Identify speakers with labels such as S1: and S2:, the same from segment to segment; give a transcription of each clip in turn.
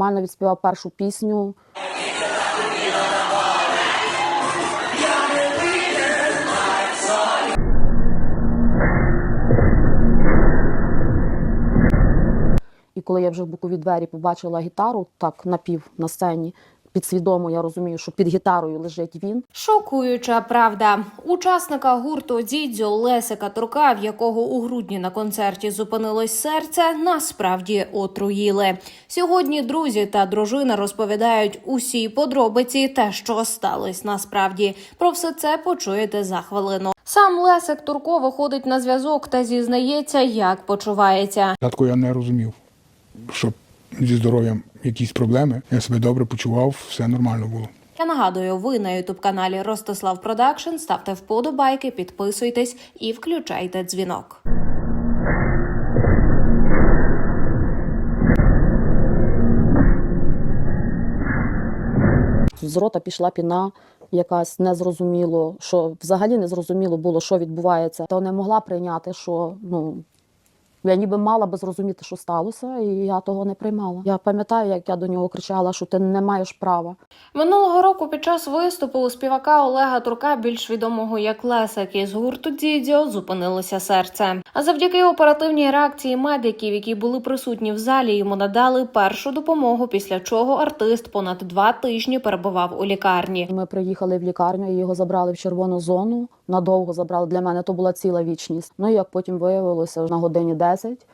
S1: Нормально відспівав першу пісню. І коли я вже в бокові двері побачила гітару, так напів на сцені, підсвідомо я розумію, що під гітарою лежить він.
S2: Шокуюча правда. Учасника гурту Дідзьо Лесика Турка, в якого у грудні на концерті зупинилось серце, насправді отруїли. Сьогодні друзі та дружина розповідають усі подробиці та що сталося насправді. Про все це почуєте за хвилину. Сам Лесик Турко виходить на зв'язок та зізнається, як почувається.
S3: Спочатку я не розумів, що зі здоров'ям якісь проблеми. Я себе добре почував, все нормально було.
S2: Я нагадую, ви на ютуб каналі Ростислав Продакшн. Ставте вподобайки, підписуйтесь і включайте дзвінок.
S1: З рота пішла піна, якась незрозуміло, що взагалі не зрозуміло було, що відбувається. То не могла прийняти, що ну. Я ніби мала би зрозуміти, що сталося, і я того не приймала. Я пам'ятаю, як я до нього кричала, що ти не маєш права.
S2: Минулого року під час виступу у співака Олега Турка, більш відомого як Лесик із гурту Дідзьо, зупинилося серце. А завдяки оперативній реакції медиків, які були присутні в залі, йому надали першу допомогу. Після чого артист понад два тижні перебував у лікарні.
S1: Ми приїхали в лікарню і його забрали в червону зону. Надовго забрали. Для мене то була ціла вічність. Ну і як потім виявилося, на годині 10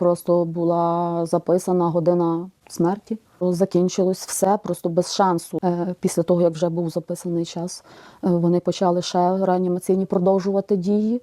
S1: просто була записана година смерті. Закінчилось все просто без шансу. Е, Після того, як вже був записаний час, е, вони почали ще реанімаційні продовжувати дії.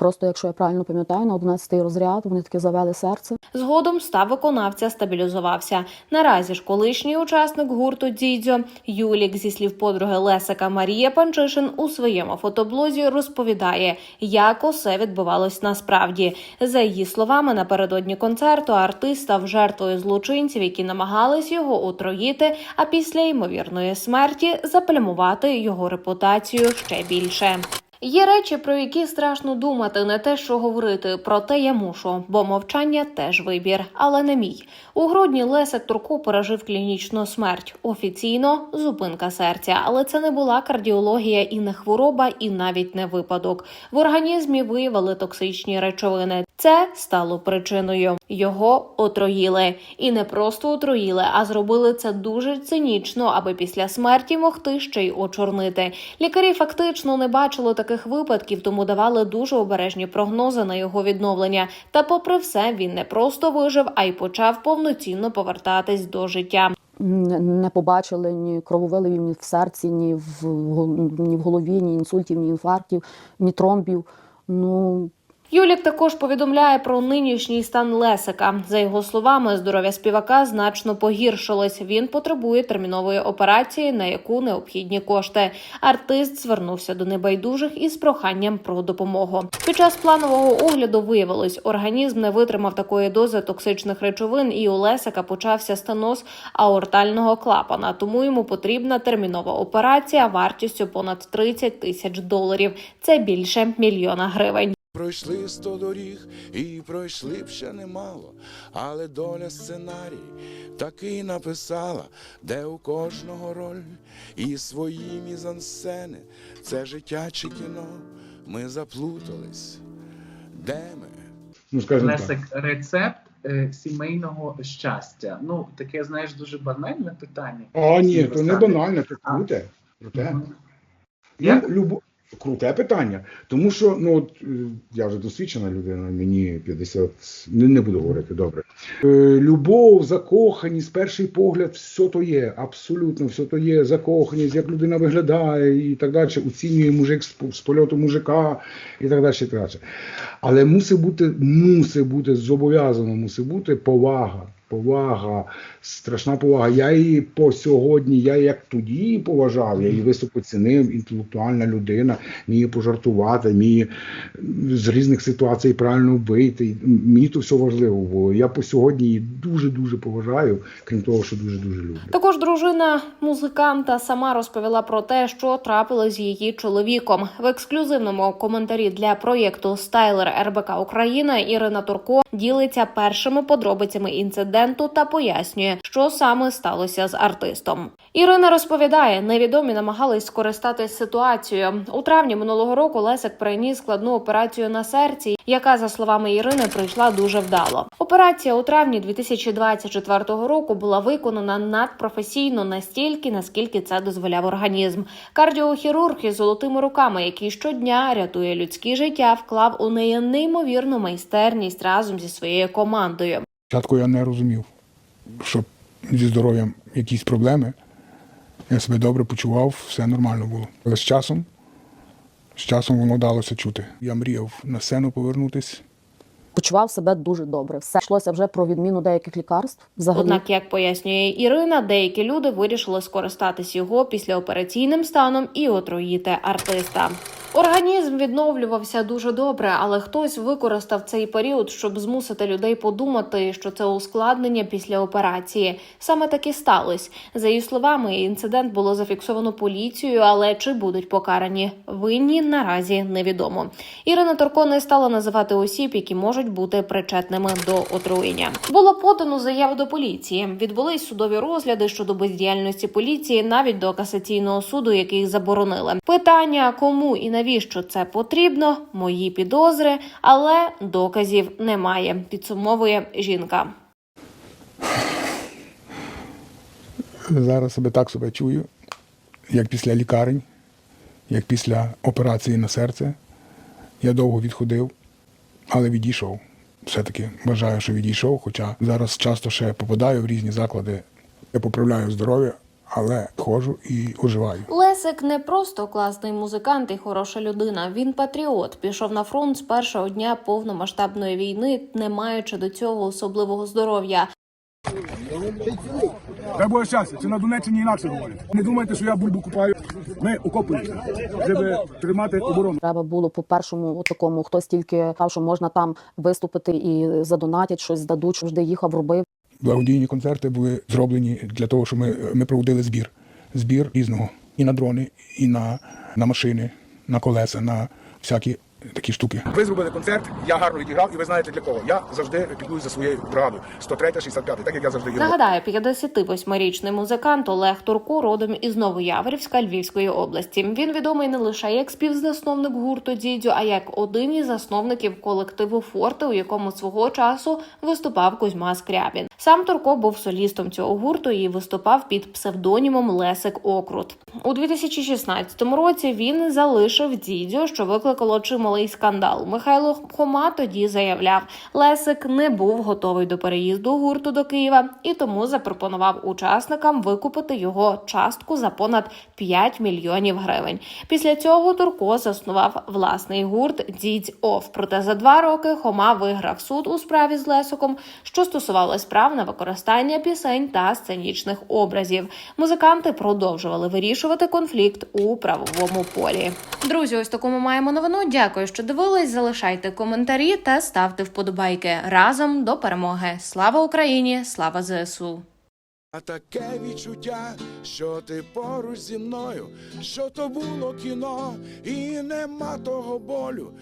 S1: Просто, якщо я правильно пам'ятаю, на 11-й розряд вони таки завели серце.
S2: Згодом став виконавця стабілізувався. Наразі ж колишній учасник гурту Дідзьо Юлік зі слів подруги Лесика Марія Панчишин у своєму фотоблозі розповідає, як усе відбувалось насправді. За її словами, напередодні концерту артист став жертвою злочинців, які намагались його отруїти, а після ймовірної смерті заплямувати його репутацію ще більше. Є речі, про які страшно думати, не те, що говорити. Проте я мушу, бо мовчання теж вибір, але не мій. У грудні Лесик Турко пережив клінічну смерть. Офіційно зупинка серця, але це не була кардіологія і не хвороба, і навіть не випадок. В організмі виявили токсичні речовини. Це стало причиною. Його отруїли, і не просто отруїли, а зробили це дуже цинічно, аби після смерті могти ще й очорнити. Лікарі фактично не бачили таких випадків, тому давали дуже обережні прогнози на його відновлення. Та, попри все, він не просто вижив, а й почав повноцінно повертатись до життя.
S1: Не- побачили ні крововиливів ні в серці, ні в, ні в голові, ні інсультів, ні інфарктів, ні тромбів. Ну,
S2: Юлік також повідомляє про нинішній стан Лесика. За його словами, здоров'я співака значно погіршилось. Він потребує термінової операції, на яку необхідні кошти. Артист звернувся до небайдужих із проханням про допомогу. Під час планового огляду виявилось, організм не витримав такої дози токсичних речовин, і у Лесика почався стеноз аортального клапана. Тому йому потрібна термінова операція вартістю понад 30 тисяч доларів. Це більше мільйона гривень.
S4: Пройшли сто доріг і пройшли б ще немало, але доля сценарій такий написала, де у кожного роль і свої мізансцени. Це життя чи кіно. Ми заплутались. Де ми?
S3: Ну.
S5: Лесик, рецепт е, сімейного щастя. Ну, таке, знаєш, дуже банальне питання.
S3: А, ні, то не банально, це круте. Круте. Ну,
S5: Як?
S3: Круте питання. Тому що, ну, от, е, я вже досвідчена людина, мені 50, не, не буду говорити добре. Е, любов, закоханість, перший погляд, все то є, абсолютно все то є. Закоханість, як людина виглядає і так далі. Оцінює мужик з, з польоту мужика і так далі. І так далі. Але мусить бути, мусить бути зобов'язано, мусить бути повага. Повага, страшна повага. Я її по сьогодні, я як тоді її поважав, я її високо цінив, інтелектуальна людина, вміє пожартувати, вміє з різних ситуацій правильно вийти. Мені то все важливо було. Я по сьогодні її дуже-дуже поважаю, крім того, що дуже-дуже люблю.
S2: Також дружина музиканта сама розповіла про те, що трапилось з її чоловіком. В ексклюзивному коментарі для проєкту Стайлер РБК Україна Ірина Турко ділиться першими подробицями інциденту та пояснює, що саме сталося з артистом. Ірина розповідає, невідомі намагались скористатись ситуацією. У травні минулого року Лесик приніс складну операцію на серці, яка, за словами Ірини, пройшла дуже вдало. Операція у травні 2024 року була виконана надпрофесійно настільки, наскільки це дозволяв організм. Кардіохірург із золотими руками, який щодня рятує людське життя, вклав у неї неймовірну майстерність разом зі своєю командою.
S6: Спочатку я не розумів, що зі здоров'ям якісь проблеми. Я себе добре почував, все нормально було. Але з часом, з часом воно далося чути. Я мріяв на сцену повернутися.
S1: Почував себе дуже добре. Все йшлося вже про відміну деяких лікарств. Взагалі
S2: Однак, як пояснює Ірина, деякі люди вирішили скористатись його післяопераційним станом і отруїти артиста. Організм відновлювався дуже добре, але хтось використав цей період, щоб змусити людей подумати, що це ускладнення після операції. Саме так і сталося. За її словами, інцидент було зафіксовано поліцією, але чи будуть покарані винні наразі невідомо. Ірина Торко не стала називати осіб, які можуть бути причетними до отруєння. Було подано заяву до поліції. Відбулись судові розгляди щодо бездіяльності поліції, навіть до касаційного суду, який заборонили. Питання кому і навіщо це потрібно? Мої підозри, але доказів немає. Підсумовує жінка.
S6: Зараз себе так себе чую, як після лікарень, як після операції на серце. Я довго відходив, але відійшов. Все-таки вважаю, що відійшов, хоча зараз часто ще попадаю в різні заклади. Я поправляю здоров'я, але ходжу і оживаю.
S2: Лесик не просто класний музикант і хороша людина. Він патріот. Пішов на фронт з першого дня повномасштабної війни, не маючи до цього особливого здоров'я.
S7: Дай Боже щастя, це на Донеччині інакше говорять. Не думайте, що я бульбу купаю. Ми окопуємося, щоб тримати оборону.
S1: треба було по першому такому, хтось тільки що можна там виступити і задонатять, щось здадуть, завжди їхав, робив.
S6: Благодійні концерти були зроблені для того, щоб ми, ми проводили збір. Збір різного. І на дрони, і на, на машини, на колеса, на всякі такі штуки.
S7: Ви зробили концерт, я гарно відіграв, і ви знаєте для кого. Я завжди піклуюсь за своєю бригадою. 103 65 так як я завжди і.
S2: Нагадаю, 58-річний музикант Олег Турко родом із Новояворівська Львівської області. Він відомий не лише як співзасновник гурту Дідю, а як один із засновників колективу Форте, у якому свого часу виступав Кузьма Скрябін. Сам Турко був солістом цього гурту і виступав під псевдонімом Лесик Окрут. У 2016 році він залишив Дідю, що викликало чималий скандал. Михайло Хома тоді заявляв, Лесик не був готовий до переїзду гурту до Києва і тому запропонував учасникам викупити його частку за понад 5 мільйонів гривень. Після цього Турко заснував власний гурт Дідь Оф. Проте за два роки Хома виграв суд у справі з Лесиком, що стосувалось прав на використання пісень та сценічних образів. Музиканти продовжували вирішувати конфлікт у правовому полі. Друзі, ось таку ми маємо новину. Дякую, що дивились. Залишайте коментарі та ставте вподобайки разом до перемоги. Слава Україні! Слава ЗСУ!
S4: А таке відчуття, що ти поруч зі мною, що то було кіно, і нема того болю.